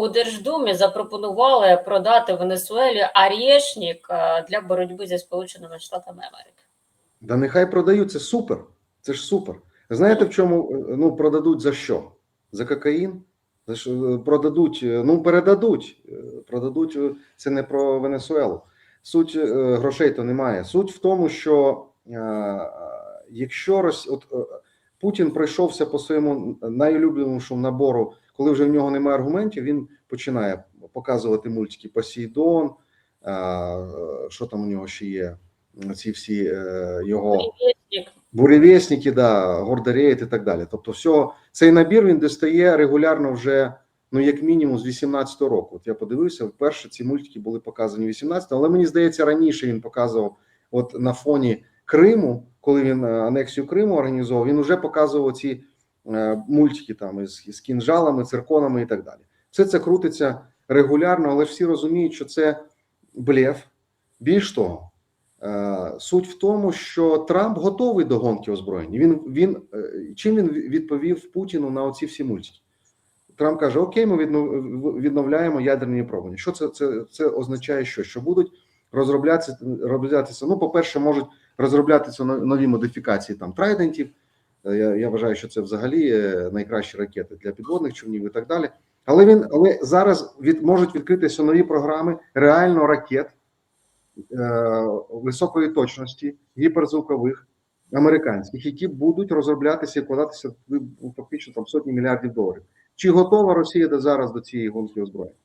у Держдумі запропонували продати Венесуелі Арєшнік е, для боротьби зі Сполученими Штатами Америки. Да нехай продають, це супер. Це ж супер. Знаєте, в чому е, ну продадуть за що? За кокаїн? За що е, продадуть, ну передадуть. Продадуть це не про Венесуелу. Суть грошей то немає. Суть в тому, що якщо от, Путін пройшовся по своєму найулюбленішому набору, коли вже в нього немає аргументів, він починає показувати мультики Посейдон, що там у нього ще є, ці всі е, його. Арєшнік да, Гордорейт і так далі. Тобто, все, цей набір він достає регулярно вже, ну як мінімум, з 18-го року. От я подивився, вперше ці мультики були показані 18-го, але мені здається, раніше він показував, от на фоні Криму, коли він е, анексію Криму організовував, він вже показував ці мультики там із, із кінжалами, цирконами і так далі. Все це крутиться регулярно, але ж всі розуміють, що це блеф. Більш того, Е, Суть в тому, що Трамп готовий до гонки озброєння. Він він е, чим він відповів Путіну на оці всі мультики? Трамп каже: Окей, ми віднов- відновляємо ядерні випробування. Що це, це, це означає? Що Що будуть розроблятися розроблятися? Ну, по-перше, можуть розроблятися нові модифікації там трайдентів. Е, Я, я вважаю, що це взагалі е, найкращі ракети для підводних човнів і так далі. Але він але зараз від можуть відкритися нові програми реально ракет е, високої точності, гіперзвукових американських, які будуть розроблятися і вкладатися фактично там сотні мільярдів доларів. Чи готова Росія до зараз до цієї гонки озброєння?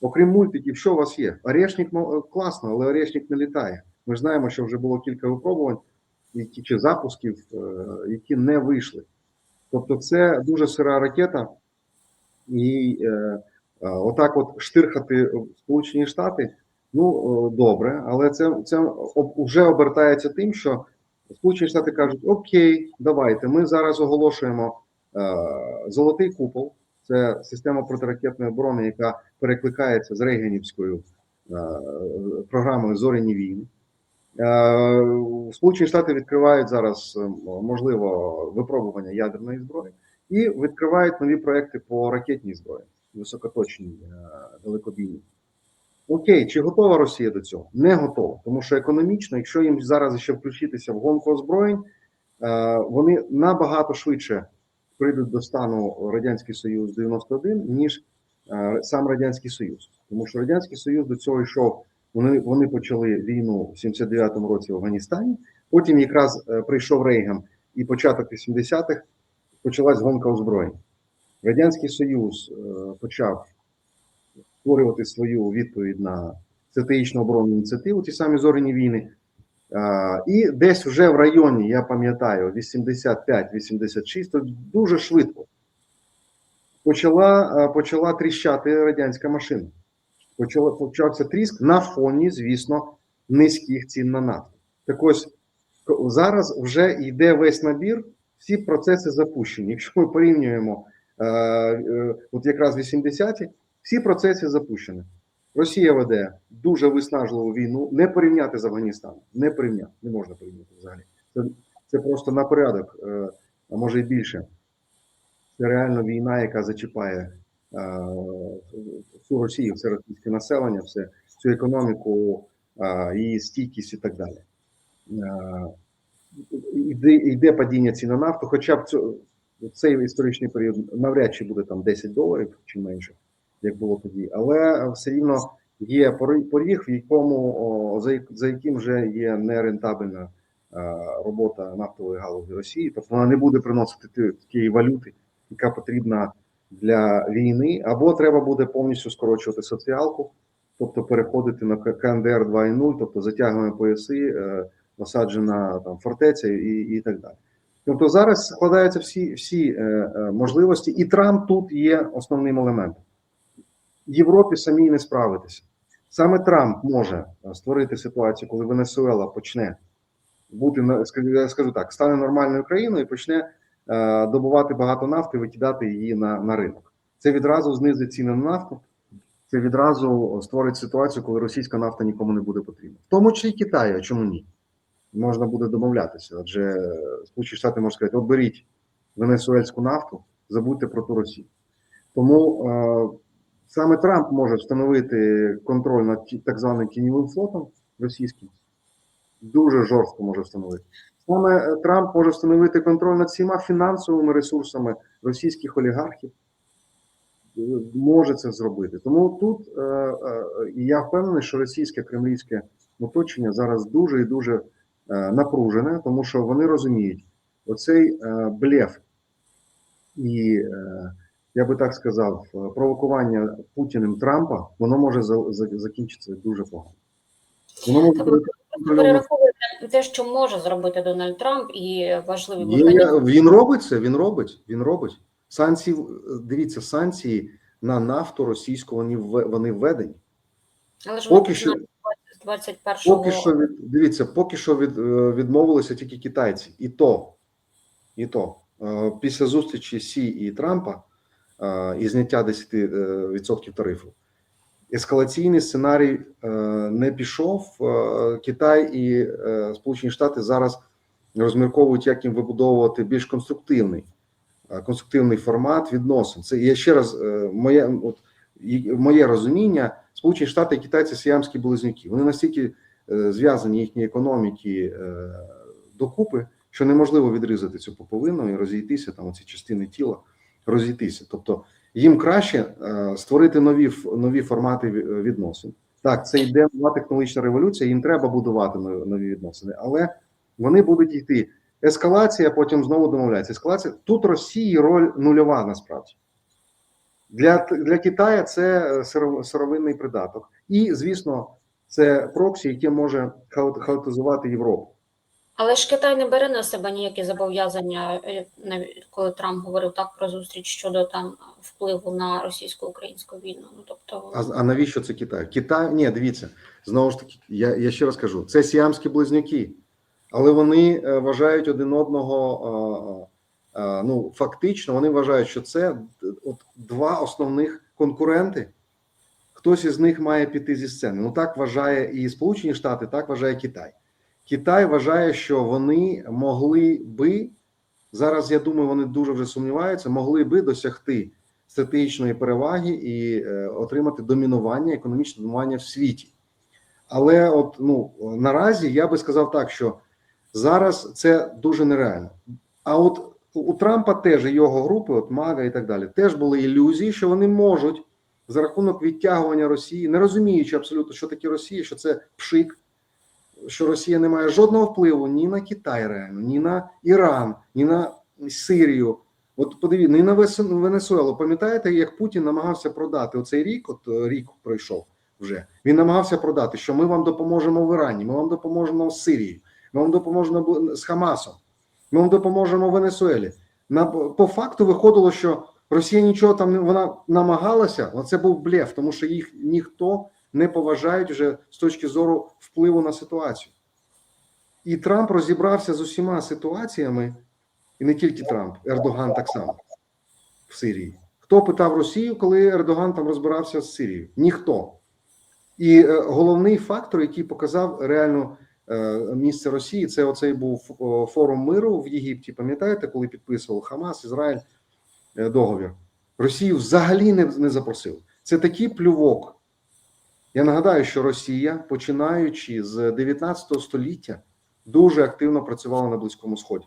Окрім мультиків, що у вас є? Орешник класно, але Орешник не літає. Ми знаємо, що вже було кілька випробувань, які чи запусків, е, які не вийшли. Тобто, це дуже сира ракета, і е, е, отак, от штирхати Сполучені Штати. Ну добре, але це це вже обертається тим, що Сполучені Штати кажуть: Окей, давайте. Ми зараз оголошуємо е, золотий купол. Це система протиракетної оборони, яка перекликається з Рейгенівською е, програмою Зоряні війни. Е, Сполучені Штати відкривають зараз е, можливо випробування ядерної зброї і відкривають нові проекти по ракетній зброї, високоточній, е, далекобійній. Окей, чи готова Росія до цього? Не готова, тому що економічно, якщо їм зараз ще включитися в гонку озброєнь, вони набагато швидше прийдуть до стану Радянський Союз 91, ніж сам Радянський Союз. Тому що Радянський Союз до цього йшов. Вони, вони почали війну в 79-му році в Афганістані. Потім якраз е, прийшов Рейган і початок 80-х почалась гонка озброєнь. Радянський Союз е, почав створювати свою відповідь на стратегічну оборонну ініціативу, ті самі зоряні війни. І десь вже в районі, я пам'ятаю, 85-86, то дуже швидко почала, почала тріщати радянська машина. Почався тріск на фоні, звісно, низьких цін на нафту. Так ось зараз вже йде весь набір, всі процеси запущені. Якщо ми порівнюємо е, е, от якраз 80-ті, всі процеси запущені. Росія веде дуже виснажливу війну. Не порівняти з Афганістаном. Не порівняти, не можна порівняти взагалі. Це, це просто на порядок, е, а може і більше. Це реально війна, яка зачіпає всю Росію, все російське населення, все, всю економіку, е, її стійкість і так далі. Е, Йде, йде падіння цін на нафту, хоча б цю, цей історичний період навряд чи буде там 10 доларів чи менше, як було тоді, але все рівно є поріг, в якому за, за яким вже є нерентабельна е, робота нафтової галузі Росії, тобто вона не буде приносити ті- тієї валюти, яка потрібна для війни, або треба буде повністю скорочувати соціалку, тобто переходити на КНДР 2.0, тобто затягуємо пояси, е, осаджена там фортеця і, і так далі. Тобто зараз складаються всі, всі е, е, можливості, і Трамп тут є основним елементом. Європі самій не справитися. Саме Трамп може створити ситуацію, коли Венесуела почне бути я скажу так, стане нормальною країною і почне добувати багато нафти, викидати її на, на ринок. Це відразу знизить ціни на нафту. Це відразу створить ситуацію, коли російська нафта нікому не буде потрібна. В тому числі і Китаю, а чому ні? Можна буде домовлятися. Адже е, Сполучені Штати можуть сказати: оберіть венесуельську нафту, забудьте про ту Росію. Тому е, Саме Трамп може встановити контроль над так званим тіньовим флотом російським. Дуже жорстко може встановити. Саме е, Трамп може встановити контроль над всіма фінансовими ресурсами російських олігархів. Е, Може це зробити. Тому тут е, е, і я впевнений, що російське кремлівське оточення зараз дуже і дуже е, напружене, тому що вони розуміють, оцей е, блеф і, е, я би так сказав, провокування Путіним Трампа, воно може за, за, закінчитися дуже погано. Воно може Тобто перераховуєте те, що може зробити Дональд Трамп, і важливі Є, механізми. він робить це, він робить, він робить. Санкції, дивіться, санкції на нафту російську вони, вони введені. Але ж Поки що, з 21-го поки що від, дивіться, поки що від, е, відмовилися тільки китайці. І то, і то, е, після зустрічі Сі і Трампа е, і зняття 10% тарифу, ескалаційний сценарій е, не пішов. Е, Китай і е, Сполучені Штати зараз розмірковують, як їм вибудовувати більш конструктивний, конструктивний формат відносин. Це я ще раз моє, от, моє розуміння. Сполучені Штати і китайці сіамські близнюки. Вони настільки зв'язані їхні економіки докупи, що неможливо відрізати цю поповину і розійтися там оці частини тіла, розійтися. Тобто їм краще е, створити нові нові формати відносин. Так, це йде нова технологічна революція, їм треба будувати нові, відносини, але вони будуть йти. Ескалація, потім знову домовляється. Ескалація тут Росії роль нульова насправді. Для, для Китаю це е, сировинний придаток. І, звісно, це проксі, яке може хаот- хаотизувати Європу. Але ж Китай не бере на себе ніякі зобов'язання, е, коли Трамп говорив так про зустріч щодо там впливу на російсько-українську війну. Ну тобто, А, а навіщо це Китай? Китай, ні, дивіться, знову ж таки, я, я ще раз кажу: це сіамські близнюки, але вони е, вважають один одного. е, е, ну, фактично, вони вважають, що це от два основних конкуренти. Хтось із них має піти зі сцени. Ну так вважає і Сполучені Штати, так вважає Китай. Китай вважає, що вони могли би зараз. Я думаю, вони дуже вже сумніваються, могли би досягти стратегічної переваги і е, отримати домінування, економічне домінування в світі. Але от ну наразі я би сказав так, що зараз це дуже нереально. А от у Трампа теж і його групи, от Мага і так далі, теж були ілюзії, що вони можуть за рахунок відтягування Росії, не розуміючи абсолютно, що таке Росія, що це пшик, що Росія не має жодного впливу ні на Китай, реально, ні на Іран, ні на Сирію. От подивіться, ні на Венесуелу. Пам'ятаєте, як Путін намагався продати оцей рік? От е, рік пройшов вже. Він намагався продати, що ми вам допоможемо в Ірані, ми вам допоможемо в Сирії, ми вам допоможемо з Хамасом, ми вам допоможемо в Венесуелі. На по факту виходило, що Росія нічого там вона намагалася, але це був блеф, тому що їх ніхто не поважають вже з точки зору впливу на ситуацію. І Трамп розібрався з усіма ситуаціями, і не тільки Трамп, Ердоган так само в Сирії. Хто питав Росію, коли Ердоган там розбирався з Сирією? Ніхто. І е, головний фактор, який показав реально е, місце Росії, це оцей був форум миру в Єгипті. Пам'ятаєте, коли підписував Хамас, Ізраїль е, договір? Росію взагалі не, не запросив. Це такий плювок. Я нагадаю, що Росія, починаючи з 19 століття, дуже активно працювала на Близькому Сході.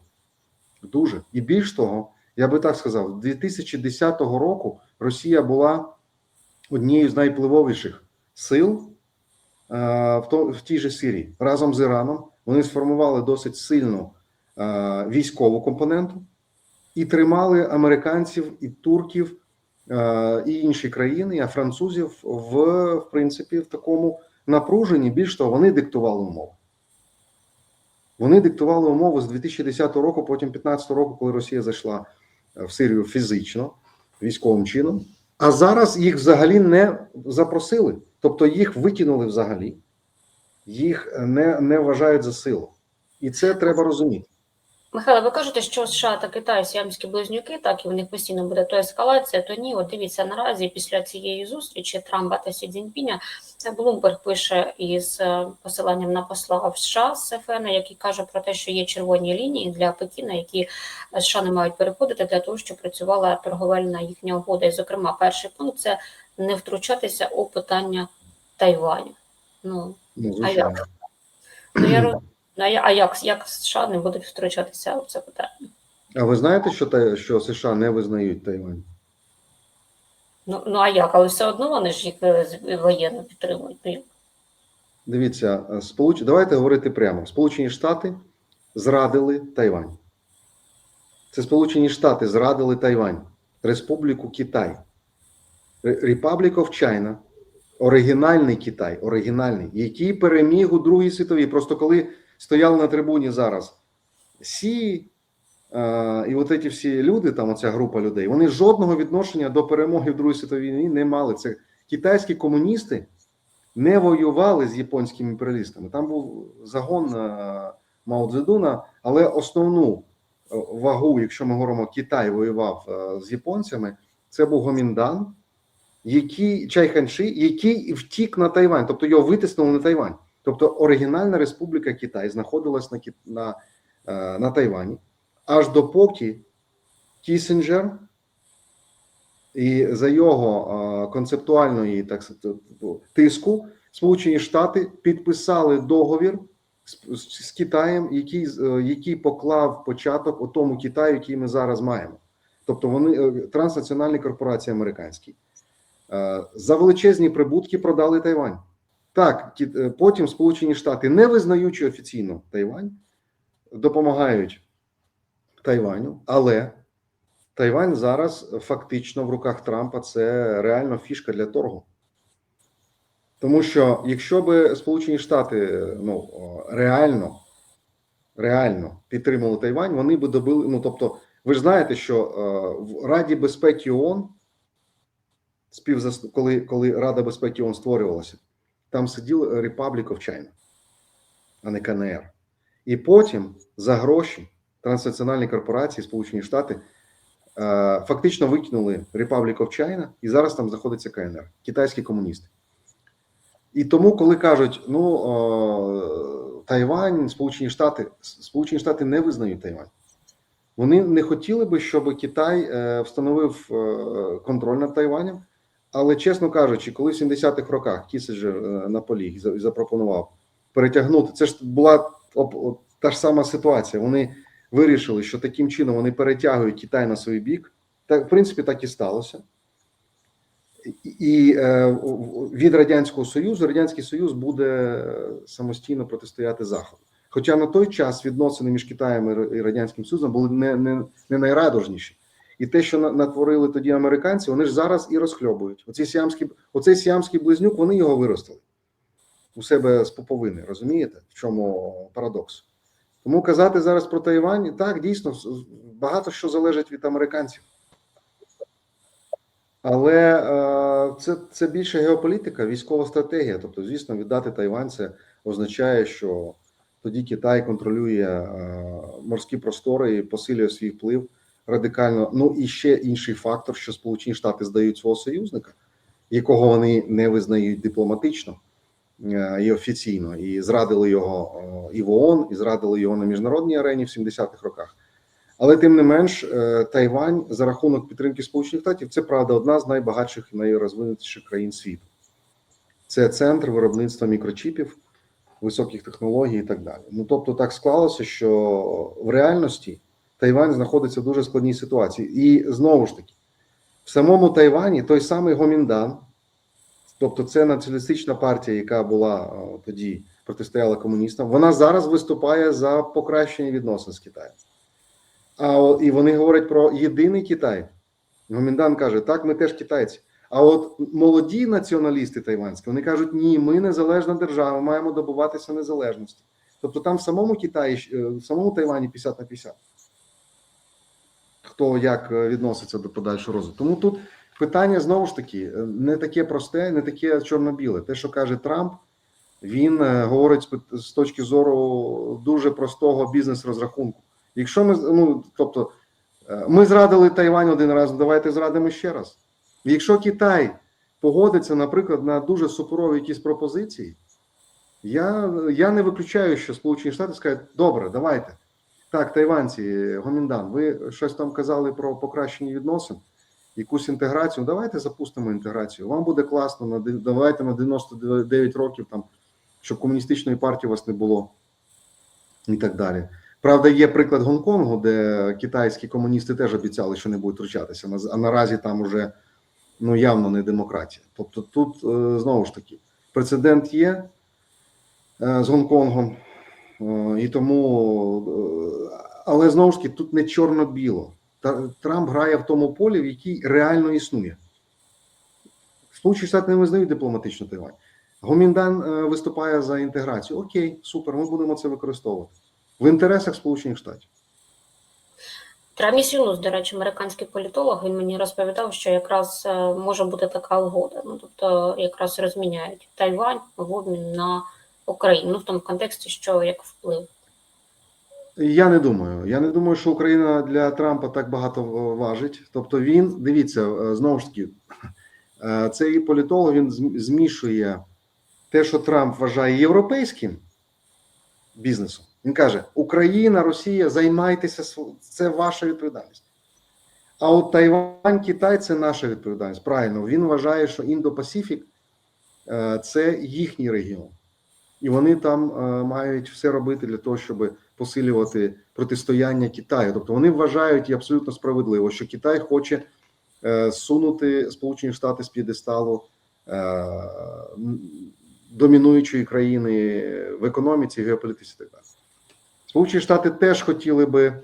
Дуже. І більш того, я би так сказав, 2010 року Росія була однією з найвпливовіших сил е, в, тій же Сирії. Разом з Іраном вони сформували досить сильну е, військову компоненту і тримали американців і турків і інші країни, а французів в, в принципі в такому напруженні. Більш того, вони диктували умови. Вони диктували умови з 2010 року, потім 2015 року, коли Росія зайшла е, в Сирію фізично, військовим чином. А зараз їх взагалі не запросили, тобто їх викинули взагалі, їх не, не вважають за силу. І це треба розуміти. Михайло, ви кажете, що США та Китай сіамські близнюки, так і в них постійно буде то ескалація, то ні. От дивіться наразі після цієї зустрічі Трампа та Сі Цзіньпіня Блумберг пише із е, посиланням на посла в США з ФН, який каже про те, що є червоні лінії для Пекіна, які США не мають переходити для того, щоб працювала торговельна їхня угода. І, зокрема, перший пункт це не втручатися у питання Тайваню. Ну, Ну, а як? Ну, я, роз- я- а як, як США не будуть втручатися у це питання? А ви знаєте, що, та, що США не визнають Тайвань? Ну, ну а як? Але все одно вони ж їх е, воєнно підтримують. Ну. Дивіться, е, сполуч... давайте говорити прямо. Сполучені Штати зрадили Тайвань. Це Сполучені Штати зрадили Тайвань, Республіку Китай, Republic of China, оригінальний Китай, оригінальний, який переміг у Другій світовій. Просто коли стояли на трибуні зараз Сі е, і от ці всі люди, там оця група людей, вони жодного відношення до перемоги в Другій світовій війні не мали. Це китайські комуністи не воювали з японськими імперіалістами. Там був загон е, Мао Цзедуна, але основну е, вагу, якщо ми говоримо, Китай воював е, з японцями, це був Гоміндан, який Чай Ханши, який втік на Тайвань, тобто його витиснули на Тайвань. Тобто оригінальна республіка Китай знаходилась на, на, е, на Тайвані, аж допоки Кісінджер і за його е, концептуальної так тиску Сполучені Штати підписали договір з, з, з Китаєм, який, е, який поклав початок у тому Китаю, який ми зараз маємо. Тобто вони транснаціональні корпорації американські за величезні прибутки продали Тайвань. Так, е, потім Сполучені Штати, не визнаючи офіційно Тайвань, допомагають Тайваню, але Тайвань зараз фактично в руках Трампа це реально фішка для торгу. Тому що якщо би Сполучені Штати е, ну, реально, реально підтримали Тайвань, вони би добили. Ну тобто, ви ж знаєте, що е, в Раді безпеки ООН, коли, коли Рада безпеки ООН створювалася, там сидів Republic of China, а не КНР. І потім за гроші транснаціональні корпорації Сполучені Штати е, фактично викинули Republic of China, і зараз там знаходиться КНР, китайські комуністи. І тому, коли кажуть, ну о, Тайвань, Сполучені Штати, Сполучені Штати не визнають Тайвань. Вони не хотіли би, щоб Китай е, встановив е, контроль над Тайванем. Але, чесно кажучи, коли в 70-х роках Кісіджер е, наполіг і запропонував перетягнути, це ж була та ж сама ситуація. Вони вирішили, що таким чином вони перетягують Китай на свій бік. Так, в принципі, так і сталося. І- е, від Радянського Союзу Радянський Союз буде е, самостійно протистояти Заходу. Хоча на той час відносини між Китаєм і Радянським Союзом були не, не, не найрадужніші. І те, що натворили тоді американці, вони ж зараз і розхльобують. Оці сіамські, оцей сіамський близнюк, вони його виростили у себе з поповини. Розумієте, в чому парадокс? Тому казати зараз про Тайвань, так, дійсно, багато що залежить від американців. Але е, це, це більше геополітика, військова стратегія. Тобто, звісно, віддати Тайвань це означає, що тоді Китай контролює е, морські простори і посилює свій вплив радикально. Ну і ще інший фактор, що Сполучені Штати здають свого союзника, якого вони не визнають дипломатично е, і офіційно, і зрадили його е, і в ООН, і зрадили його на міжнародній арені в 70-х роках. Але тим не менш, е, Тайвань за рахунок підтримки Сполучених Штатів це правда одна з найбагатших і найрозвинутіших країн світу. Це центр виробництва мікрочіпів, високих технологій і так далі. Ну тобто, так склалося, що в реальності Тайвань знаходиться в дуже складній ситуації. І знову ж таки, в самому Тайвані той самий Гоміндан, тобто це націоналістична партія, яка була тоді протистояла комуністам, вона зараз виступає за покращення відносин з Китаєм. А і вони говорять про єдиний Китай. Гоміндан каже: так, ми теж китайці. А от молоді націоналісти тайванські вони кажуть, ні, ми незалежна держава, маємо добуватися незалежності. Тобто там в самому Китаї, е, в самому Тайвані 50 на 50. Хто як е, відноситься до подальшого розвитку. Тому тут питання знову ж таки е, не таке просте, не таке чорно-біле. Те, що каже Трамп, він е, говорить з точки зору дуже простого бізнес-розрахунку. Якщо ми ну, тобто, ми зрадили Тайвань один раз, давайте зрадимо ще раз. Якщо Китай погодиться, наприклад, на дуже суперові якісь пропозиції, я, я не виключаю, що Сполучені Штати скажуть, добре, давайте. Так, тайванці, Гоміндан, ви щось там казали про покращення відносин. якусь інтеграцію. Давайте запустимо інтеграцію. Вам буде класно. На давайте на 99 років там, щоб комуністичної партії у вас не було і так далі. Правда, є приклад Гонконгу, де китайські комуністи теж обіцяли, що не будуть втручатися. А наразі там уже ну явно не демократія. Тобто, тут е, знову ж таки прецедент є е, з Гонконгом, е, і тому, але знову ж таки, тут не чорно-біло. Трамп грає в тому полі, в якій реально існує. Сполучені Штати не визнають дипломатичну Тайвань. Гоміндан е, виступає за інтеграцію. Окей, супер, ми будемо це використовувати в інтересах Сполучених Штатів. Траміс Юнус, до речі, американський політолог, він мені розповідав, що якраз е, може бути така угода. Ну тобто, якраз розміняють Тайвань в обмін на Україну. Ну в тому контексті, що як вплив. Я не думаю. Я не думаю, що Україна для Трампа так багато важить. Тобто, він дивіться е, знову ж таки, е, цей політолог він змішує те, що Трамп вважає європейським бізнесом. Він каже: Україна, Росія, займайтеся це ваша відповідальність. А от Тайвань, Китай це наша відповідальність. Правильно, він вважає, що Індо-Пасифік е, це їхній регіон, і вони там е, мають все робити для того, щоб посилювати протистояння Китаю. Тобто вони вважають і абсолютно справедливо, що Китай хоче е, сунути Сполучені Штати з п'єдесталу е, домінуючої країни в економіці, геополітиці і так далі. Сполучені Штати теж хотіли би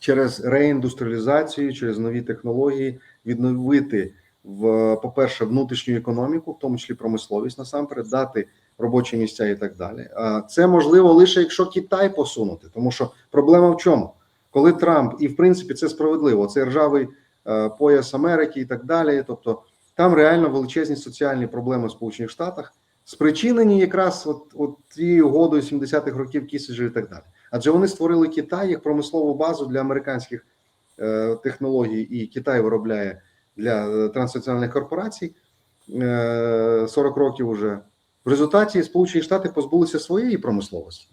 через реіндустріалізацію, через нові технології відновити в, по-перше, внутрішню економіку, в тому числі промисловість насамперед, дати робочі місця і так далі. Це можливо лише якщо Китай посунути, тому що проблема в чому? Коли Трамп, і в принципі це справедливо, це ржавий е, пояс Америки і так далі. Тобто там реально величезні соціальні проблеми в Сполучених Штатах, спричинені якраз от, от цією угодою 70-х років Кісіджа і так далі. Адже вони створили Китай як промислову базу для американських е, технологій, і Китай виробляє для е, транснаціональних корпорацій е, 40 років уже. В результаті Сполучені Штати позбулися своєї промисловості.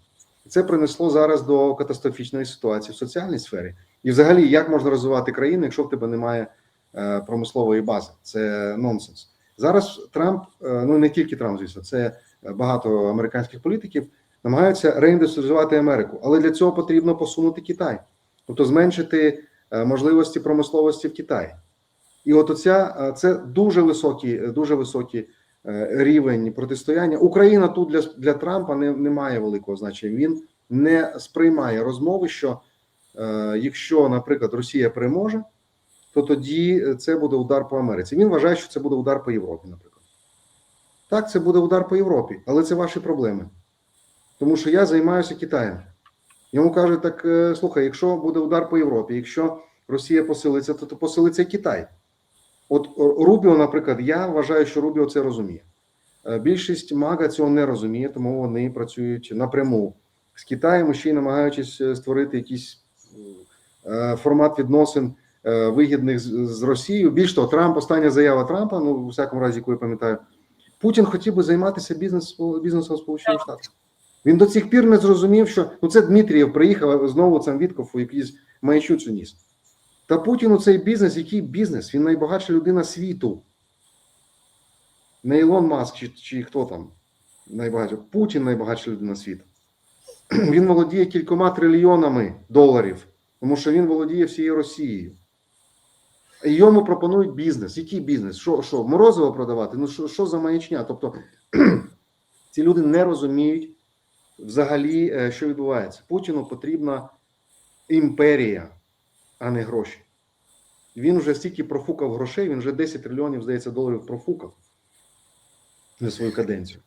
І це принесло зараз до катастрофічної ситуації в соціальній сфері. І, взагалі, як можна розвивати країну, якщо в тебе немає е, промислової бази? Це нонсенс. Зараз Трамп, е, ну не тільки Трамп, звісно, це багато американських політиків намагаються реіндустріалізувати Америку, але для цього потрібно посунути Китай, тобто зменшити е, можливості промисловості в Китаї. І от оця е, це дуже високий, дуже високий е, рівень протистояння. Україна тут для, для Трампа не, не має великого значення. Він не сприймає розмови, що е, якщо, наприклад, Росія переможе, то тоді це буде удар по Америці. Він вважає, що це буде удар по Європі, наприклад. Так, це буде удар по Європі, але це ваші проблеми. Тому що я займаюся Китаєм. Йому кажуть, так е, слухай, якщо буде удар по Європі, якщо Росія посилиться, то, то посилиться Китай. От Рубіо, наприклад, я вважаю, що Рубіо це розуміє. Е, Більшість мага цього не розуміє, тому вони працюють напряму з Китаєм, ще й намагаючись е, створити якийсь е, формат відносин е, вигідних з, Росією. Більш того, Трамп, остання заява Трампа, ну, у всякому разі, яку я пам'ятаю, Путін хотів би займатися бізнес, бізнесом Сполучених Штатів. Він до цих пір не зрозумів, що ну це Дмитрієв приїхав знову сам Вітков у якийсь маячуцю ніс. Та Путіну цей бізнес, який бізнес? Він найбагатша людина світу. Не Ілон Маск чи, чи хто там найбагатший. Путін найбагатша людина світу. Він володіє кількома трильйонами доларів, тому що він володіє всією Росією. І йому пропонують бізнес. Який бізнес? Що, що морозиво продавати? Ну що, що за маячня? Тобто ці люди не розуміють взагалі, е, що відбувається. Путіну потрібна імперія, а не гроші. Він вже стільки профукав грошей, він вже 10 трильйонів, здається, доларів профукав за свою каденцію.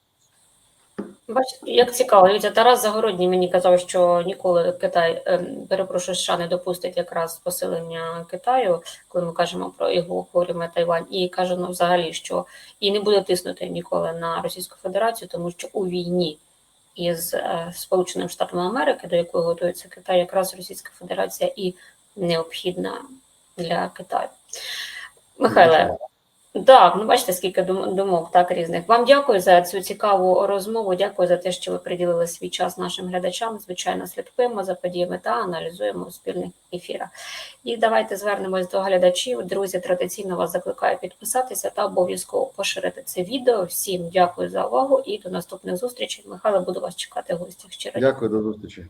Бачите, як цікаво, дивіться, Тарас Загородній мені казав, що ніколи Китай, ем, перепрошую, США не допустить якраз посилення Китаю, коли ми кажемо про його говоримо Тайвань, і каже, ну взагалі, що і не буде тиснути ніколи на Російську Федерацію, тому що у війні із е, Сполученими Штатами Америки, до якої готується Китай, якраз Російська Федерація і необхідна для Китаю. Михайле, Так, ну бачите, скільки думок так різних. Вам дякую за цю цікаву розмову. Дякую за те, що ви приділили свій час нашим глядачам. Звичайно, слідкуємо за подіями та аналізуємо у спільних ефірах. І давайте звернемось до глядачів. Друзі, традиційно вас закликаю підписатися та обов'язково поширити це відео. Всім дякую за увагу і до наступних зустрічей. Михайло, буду вас чекати в гостях. Щиро Дякую, до зустрічі.